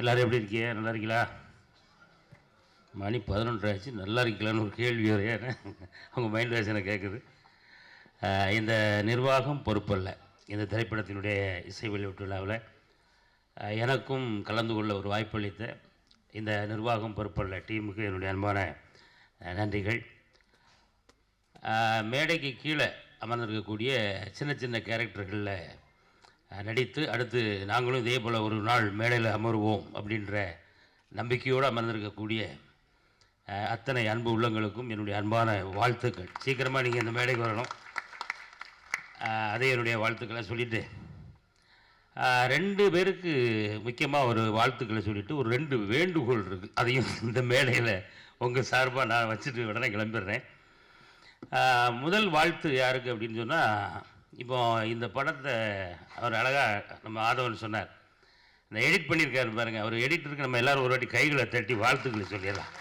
எல்லோரும் எப்படி இருக்கீங்க? நல்லா இருக்கீங்களா? மணி பதினொன்று ஆச்சு. நல்லா இருக்கலான்னு ஒரு கேள்வி வேறு. ஏன்னா அவங்க மைண்ட் வாசனை கேட்குது இந்த நிர்வாகம் பொறுப்பல்ல. இந்த திரைப்படத்தினுடைய இசை வெளியீட்டு விழாவில் எனக்கும் கலந்து கொள்ள ஒரு வாய்ப்பளித்த இந்த நிர்வாகம் பொறுப்பல்ல டீமுக்கு என்னுடைய அன்பான நன்றிகள். மேடைக்கு கீழே அமர்ந்திருக்கக்கூடிய சின்ன சின்ன கேரக்டர்களில் நடித்து அடுத்து நாங்களும் இதே போல் ஒரு நாள் மேடையில் அமருவோம் அப்படின்ற நம்பிக்கையோடு அமர்ந்திருக்கக்கூடிய அத்தனை அன்பு உள்ளங்களுக்கும் என்னுடைய அன்பான வாழ்த்துக்கள். சீக்கிரமாக நீங்கள் இந்த மேடைக்கு வரணும். அதே என்னுடைய வாழ்த்துக்களை சொல்லிவிட்டு ரெண்டு பேருக்கு முக்கியமாக ஒரு வாழ்த்துக்களை சொல்லிவிட்டு ஒரு ரெண்டு வேண்டுகோள் இருக்குது அதையும் இந்த மேடையில் உங்கள் சார்பாக நான் வச்சுட்டு உடனே கிளம்பிடுறேன். முதல் வாழ்த்து யாருக்கு அப்படின்னு சொன்னால் இப்போ இந்த படத்தை அவர் அழகாக நம்ம ஆதவன் சொன்னார். இந்த எடிட் பண்ணியிருக்காரு பாருங்க. அவர் எடிட்டருக்கு நம்ம எல்லாரும் ஒரு வாட்டி கைகளை தட்டி வாழ்த்துக்களை சொல்லிடலாம்.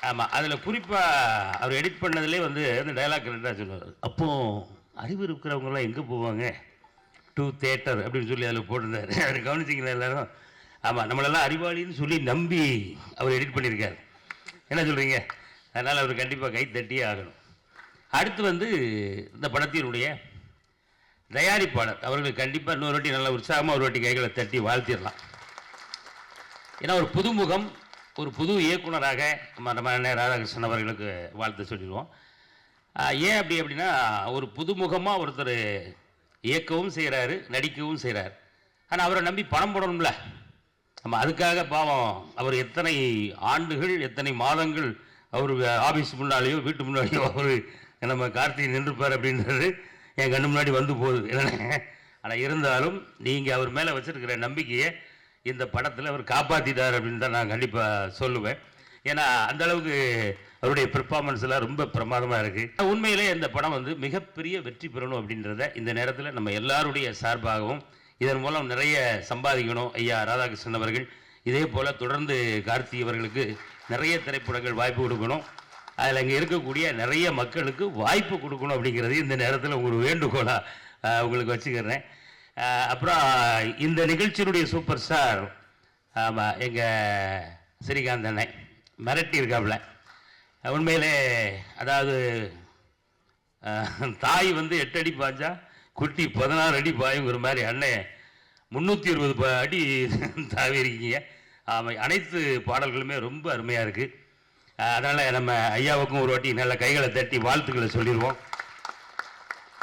ஆமாம் அதில் குறிப்பாக அவர் எடிட் பண்ணதுலேயே வந்து அந்த டைலாக் கரெக்டாக சொல்லுவார். அப்போது அறிவு இருக்கிறவங்கலாம் எங்கே போவாங்க? டூ தேட்டர் அப்படின்னு சொல்லி அதில் போட்டிருந்தார். அவர் கவனிச்சிங்களா எல்லாரும்? ஆமாம் நம்மளெல்லாம் அறிவாளின்னு சொல்லி நம்பி அவர் எடிட் பண்ணியிருக்கார். என்ன சொல்கிறீங்க அதனால் அவர் கண்டிப்பாக கை தட்டியே ஆகணும். அடுத்து வந்து இந்த படத்தினுடைய தயாரிப்பாளர். அவர்கள் கண்டிப்பாக இன்னொரு வாட்டி நல்ல உற்சாகமாக ஒரு வாட்டி கைகளை தட்டி வாழ்த்திடலாம். ஏன்னா ஒரு புதுமுகம் ஒரு புது இயக்குனராக நம்ம நம்ம ராதாகிருஷ்ணன் அவர்களுக்கு வாழ்த்து சொல்லிடுவோம். ஏன் அப்படி அப்படின்னா ஒரு புதுமுகமாக ஒருத்தர் இயக்கவும் செய்கிறாரு நடிக்கவும் செய்கிறார் ஆனால் அவரை நம்பி பணம் போடணும்ல. நம்ம அதுக்காக பாவம் அவர் எத்தனை ஆண்டுகள் எத்தனை மாதங்கள் அவர் ஆஃபீஸ் முன்னாலேயோ வீட்டு முன்னாலேயோ அவர் நம்ம கார்த்திகை நின்றுப்பார் அப்படின்றது என் கண்ணு முன்னாடி வந்து போகுது. என்ன ஆனால் இருந்தாலும் நீங்கள் அவர் மேலே வச்சுருக்கிற நம்பிக்கையை இந்த படத்தில் அவர் காப்பாற்றிட்டார் அப்படின்னு தான் நான் கண்டிப்பாக சொல்லுவேன். ஏன்னா அந்த அளவுக்கு அவருடைய பெர்ஃபார்மன்ஸ்லாம் ரொம்ப பிரமாதமாக இருக்குது உண்மையிலே இந்த படம் வந்து மிகப்பெரிய வெற்றி பெறணும் அப்படின்றத இந்த நேரத்தில் நம்ம எல்லாருடைய சார்பாகவும் இதன் மூலம் நிறைய சம்பாதிக்கணும். ஐயா ராதாகிருஷ்ணன் அவர்கள் இதே போல் தொடர்ந்து கார்த்தி அவர்களுக்கு நிறைய திரைப்படங்கள் வாய்ப்பு கொடுக்கணும். அதில் இங்கே இருக்கக்கூடிய நிறைய மக்களுக்கு வாய்ப்பு கொடுக்கணும் அப்படிங்கிறது இந்த நேரத்தில் ஒரு வேண்டுகோளாக உங்களுக்கு வச்சுக்கிறேன். அப்புறம் இந்த நிகழ்ச்சியினுடைய சூப்பர் ஸ்டார் ஆமாம் எங்கள் ஸ்ரீகாந்த் அண்ணன் மிரட்டி இருக்காப்புல உண்மையிலே அதாவது தாய் வந்து எட்டு அடி பாய்ஞ்சா குட்டி பதினாறு அடி பாயுங்கிற மாதிரி அண்ணன் முந்நூற்றி இருபது ப அடி தாவி இருக்கீங்க. ஆமாம் அனைத்து பாடல்களுமே ரொம்ப அருமையாக இருக்குது அதனால் நம்ம ஐயாவுக்கும் ஒரு வாட்டி நல்ல கைகளை தட்டி வாழ்த்துக்களை சொல்லிடுவோம்.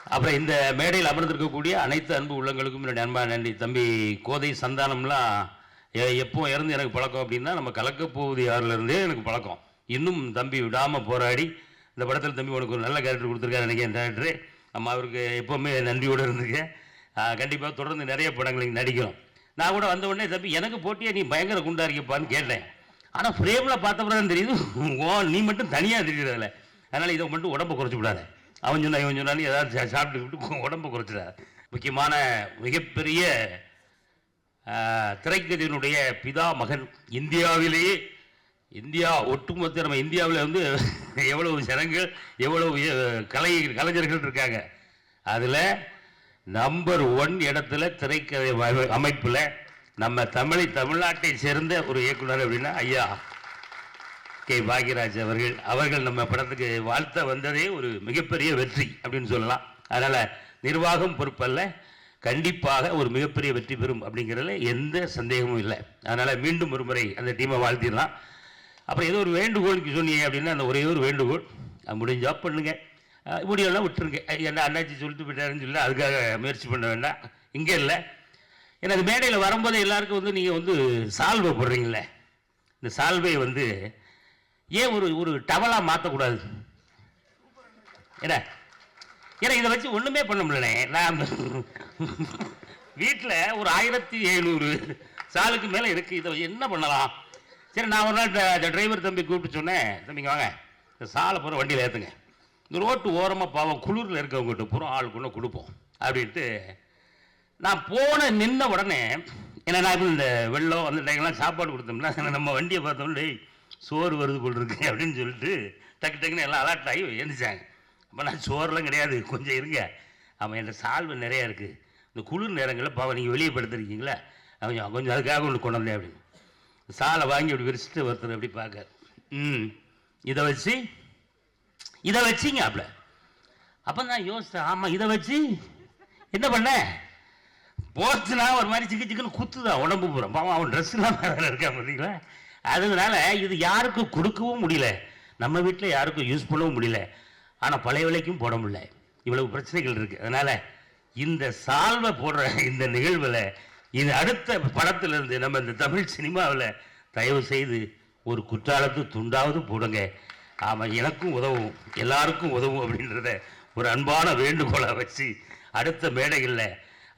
அப்புறம் இந்த மேடையில் அமர்ந்திருக்கக்கூடிய அனைத்து அன்பு உள்ளங்களுக்கும் என்னுடைய அன்பா நன்றி. தம்பி கோதை சந்தானம்லாம் எ- எப்போ இறந்து எனக்கு பழக்கம் அப்படின்னா நம்ம கலக்கப்போவது யாருலேருந்தே எனக்கு பழக்கம். இன்னும் தம்பி விடாமல் போராடி இந்த படத்தில் தம்பி உனக்கு ஒரு நல்ல கேரக்டர் கொடுத்துருக்காரு நினைக்கிறேன் டேரக்டரு நம்ம அவருக்கு எப்போவுமே நன்றியோடு இருந்துக்க. கண்டிப்பாக தொடர்ந்து நிறைய படங்களுக்கு நடிக்கிறோம். நான் கூட வந்த உடனே தம்பி எனக்கு போட்டியே? நீ பயங்கர குண்டா இருக்கியப்பான்னு கேட்டேன். ஆனால் ஃப்ரேமில் பார்த்த பிறகு தெரியுது ஓ நீ மட்டும் தனியாக தெரியுறதில்ல அதனால் இதை மட்டும் உடம்பை குறைச்சி விடாத. அவன் சொன்னா இவன் சொன்னாலும் ஏதாவது சாப்பிட்டு உடம்பை குறைச்சிடாத முக்கியமான மிகப்பெரிய திரைக்கதையினுடைய பிதா மகன் இந்தியாவிலேயே இந்தியா ஒட்டுமொத்த நம்ம இந்தியாவில் வந்து எவ்வளவு ஜனங்கள் எவ்வளவு கலை கலைஞர்கள் இருக்காங்க. அதில் நம்பர் ஒன் இடத்துல திரைக்கதை அமைப்பில் நம்ம தமிழை தமிழ்நாட்டை சேர்ந்த ஒரு இயக்குனர் அப்படின்னா ஐயா கே பாக்யராஜ் அவர்கள். அவர்கள் நம்ம படத்துக்கு வாழ்த்த வந்ததே ஒரு மிகப்பெரிய வெற்றி அப்படின்னு சொல்லலாம். அதனால் நிர்வாகம் பொறுப்பல்ல கண்டிப்பாக ஒரு மிகப்பெரிய வெற்றி பெறும் அப்படிங்கிறதுல எந்த சந்தேகமும் இல்லை. அதனால் மீண்டும் ஒரு முறை அந்த டீமை வாழ்த்திடலாம். அப்புறம் ஏதோ ஒரு வேண்டுகோளுக்கு சொன்னீங்க அப்படின்னா அந்த ஒரே ஒரு வேண்டுகோள் அது முடிஞ்சா பண்ணுங்க. முடியெல்லாம் விட்டுருங்க. என்ன அண்ணாச்சி சொல்லிட்டு போயிட்டாருன்னு சொல்லி அதுக்காக முயற்சி பண்ண வேண்டாம். இங்கே இல்லை. எனக்கு மேடையில் வரும்போது எல்லாருக்கும் வந்து நீங்கள் வந்து சால்வை போடுறீங்களே. இந்த சால்வை வந்து ஏன் ஒரு ஒரு டவலாக மாற்றக்கூடாது என்ன? ஏன்னா இதை வச்சு ஒன்றுமே பண்ண முடியலனே நான் வீட்டில் ஒரு ஆயிரத்தி எழுநூறு சாலுக்கு மேலே இருக்குது இதை வச்சு என்ன பண்ணலாம்? சரி நான் ஒரு நாள் இந்த டிரைவர் தம்பி கூப்பிட்டு சொன்னேன். தம்பிங்க வாங்க. இந்த சாலை பூரா வண்டியில் ஏற்றுங்க இந்த ரோட்டு ஓரமாக பாவம் குளிரில் இருக்கவங்ககிட்ட பூரா ஆளுக்கு கொடுப்போம். அப்படின்ட்டு நான் போன நின்ன உடனே ஏன்னா நான் இந்த வெள்ளம் அந்த டைம்லாம் சாப்பாடு கொடுத்தோம்னா நம்ம வண்டியை பார்த்தோம்னா டேய் சோறு வருது போல் இருக்கு அப்படின்னு சொல்லிட்டு டக்கு டக்குன்னு எல்லாம் அலர்ட் ஆகி எழுந்திரிச்சாங்க அப்போ நான் சோறுலாம் கிடையாது கொஞ்சம் இருங்க. ஆமாம் என்கிட்ட சால்வு நிறையா இருக்குது இந்த குளிர் நேரங்களில் பாவம் நீங்கள் வெளியே படுத்துருக்கீங்களா? கொஞ்சம் கொஞ்சம் அதுக்காக ஒன்று கொண்டு வந்தேன் அப்படின்னு. சாலை வாங்கி அப்படி விரிச்சிட்டு ஒருத்தர் அப்படி பார்க்க ம் இதை வச்சு இதை வச்சிங்க அப்படி அப்போ நான் யோசித்தேன் ஆமாம் இதை வச்சு என்ன பண்ண? போச்சுனா ஒரு மாதிரி சிக்கு சிக்குன்னு குத்துதான் உடம்பு பூரா. பாவம் அவன் ட்ரெஸ்லாம் வேறு இருக்கா பார்த்தீங்களா அதனால இது யாருக்கும் கொடுக்கவும் முடியல. நம்ம வீட்டில் யாருக்கும் யூஸ் பண்ணவும் முடியல. ஆனால் பழைய விலைக்கும் போட முடியல. இவ்வளவு பிரச்சனைகள் இருக்குது அதனால் இந்த சால்வை போடுற இந்த நிகழ்வில் இது அடுத்த படத்திலிருந்து நம்ம இந்த தமிழ் சினிமாவில் தயவு செய்து ஒரு குற்றாலத்து துண்டாவது போடுங்க. ஆமாம் எனக்கும் உதவும். எல்லாருக்கும் உதவும் அப்படின்றத ஒரு அன்பான வேண்டுகோளை வச்சு அடுத்த மேடைகளில்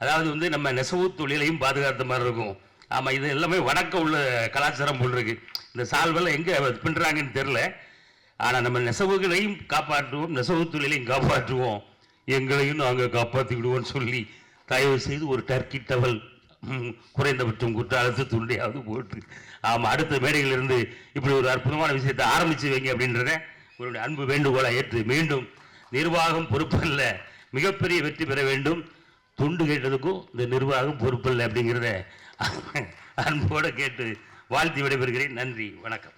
அதாவது வந்து நம்ம நெசவு தொழிலையும் பாதுகாத்த மாதிரி இருக்கும். ஆமாம் இது எல்லாமே வணக்க உள்ள கலாச்சாரம் போல் இருக்கு. இந்த சால்வெல்லாம் எங்கே பின்னுறாங்கன்னு தெரில ஆனால் நம்ம நெசவுகளையும் காப்பாற்றுவோம் நெசவு தொழிலையும் காப்பாற்றுவோம். எங்களையும் நாங்கள் காப்பாற்றி விடுவோம்னு சொல்லி தயவு செய்து ஒரு டர்க்கி டவல் குறைந்தபட்சம் குற்றாலத்து துண்டையாவது போட்டு. ஆமாம் அடுத்த மேடையிலிருந்து இப்படி ஒரு அற்புதமான விஷயத்தை ஆரம்பிச்சு வைங்க அப்படின்றத உங்களுடைய அன்பு வேண்டுகோளை ஏற்று மீண்டும் நிர்வாகம் பொறுப்பல்ல மிகப்பெரிய வெற்றி பெற வேண்டும். துண்டு கேட்டதுக்கும் இந்த நிர்வாகம் பொறுப்பில்லை அப்படிங்கிறத அன்போடு கேட்டு வாழ்த்தி விடைபெறுகிறேன். நன்றி வணக்கம்.